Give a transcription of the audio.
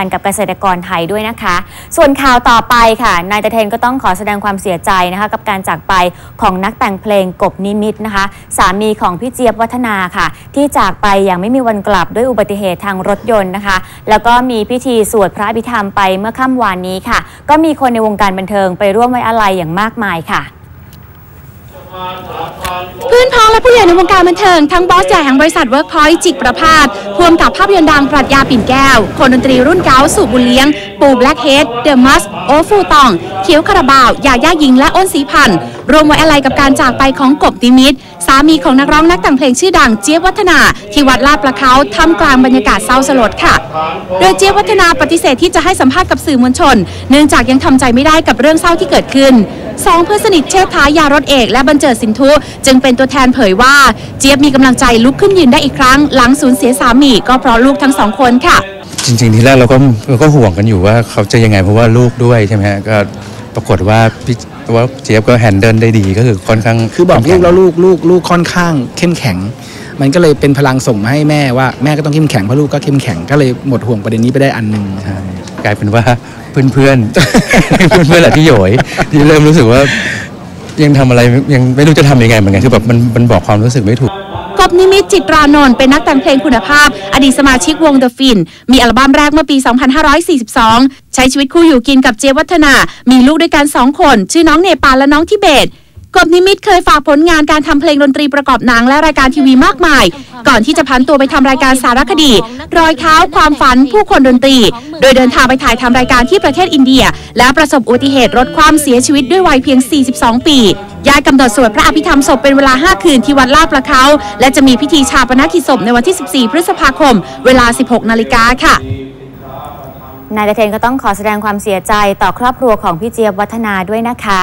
านกับเกษตรกรไทยด้วยนะคะ ส่วนข่าวต่อไปค่ะนายตะเทนก็ต้องขอแสดงความเสียใจนะคะ กับการจากไปของนักแต่งเพลงกบนิมิตนะคะ สามีของพี่เจี๊ยบวัฒนาค่ะ ที่จากไปอย่างไม่มีวันกลับด้วยอุบัติเหตุทางรถยนต์นะคะ แล้วก็มีพิธีสวดพระอภิธรรมไปเมื่อค่ำวานนี้ค่ะ ก็มีคนในวงการบันเทิงไปร่วมไว้อาลัยอย่างมากมายค่ะ เพื่อนพ้องและผู้ใหญ่ในวงการบันเทิง ทั้งบอสใหญ่แห่งบริษัทเวิร์กพอยต์จิกประพาสพวมกับภาพยนตร์ดังปรัชญาปิ่นแก้ว คนดนตรีรุ่นเก้าสู่บุญเลี้ยง ปูแบล็กเฮดเดอะมัส โอฟูตอง เขียวคาราบาวยาย่าหญิงและอ้นสีพันธ์รวมไว้อะไรกับการจากไปของกบนิมิตรสามีของนักร้องนักแต่งเพลงชื่อดังเจี๊ยบวัฒนา ที่วัดลาดประเขาท่ามกลางบรรยากาศเศร้าสลดค่ะ โดยเจี๊ยบวัฒนาปฏิเสธที่จะให้สัมภาษณ์กับสื่อมวลชน เนื่องจากยังทำใจไม่ได้กับเรื่องเศร้าที่เกิดขึ้นสองเพื่อนสนิทเชษฐายารถเอก และบรรเจิดสินทุ จึงเป็นตัวแทนเผยว่า เจี๊ยบมีกำลังใจลุกขึ้นยืนได้อีกครั้ง หลังสูญเสียสามีก็เพราะลูกทั้งสองคนค่ะ จริงๆ ทีแรกเราก็เราก็ห่วงกันอยู่ว่าเขาจะยังไงเพราะว่าลูกด้วยใช่ไหมฮะก็ปรากฏว่าพี่ว่าเจี๊ยบก็แฮนเดิลได้ดีก็คือค่อนข้างคือบอกลูเข้กมแล้ข็วงลูกลูกลูกค่อนข้างเข้มแข็ง มันก็เลยเป็นพลังส่งมาให้แม่ว่าแม่ก็ต้องเข้มแข็งเพราะลูกก็เข้มแข็งก็เลยหมดห่วงประเด็นนี้ไปได้อันหนึ่งใช่ กลายเป็นว่าเพื่อนเพื่อนเพื่อนเพื่อนแหละที่โหยที่เริ่มรู้สึกว่ายังทำอะไรยังไม่รู้จะทำยังไงเหมือนกันคือแบบมันมันบอกความรู้สึกไม่ถูกกบนิมิตจิตรานนท์เป็นนักแต่งเพลงคุณภาพ อดีตสมาชิกวง The Fin มีอัลบั้มแรกเมื่อปี 2542 ใช้ชีวิตคู่อยู่กินกับเจวัฒนา มีลูกด้วยกัน 2 คน ชื่อน้องเนปาลและน้องทิเบต กบนิมิตเคยฝากผลงานการทำเพลงดนตรีประกอบหนังและรายการทีวีมากมาย ก่อนที่จะพันตัวไปทำรายการสารคดี รอยเท้าความฝันผู้คนดนตรี โดยเดินทางไปถ่ายทำรายการที่ประเทศอินเดีย และประสบอุบัติเหตุรถความเสียชีวิตด้วยวัยเพียง 42 ปียายกำหนดสวดพระอภิธรรมศพเป็นเวลา 5 คืนที่วัดลาดประเขา และจะมีพิธีชาปนกิจศพในวันที่ 14 พฤษภาคม เวลา 16 นาฬิกาค่ะนายตะเทนก็ต้องขอแสดงความเสียใจต่อครอบครัวของพี่เจี๊ยบวัฒนาด้วยนะคะ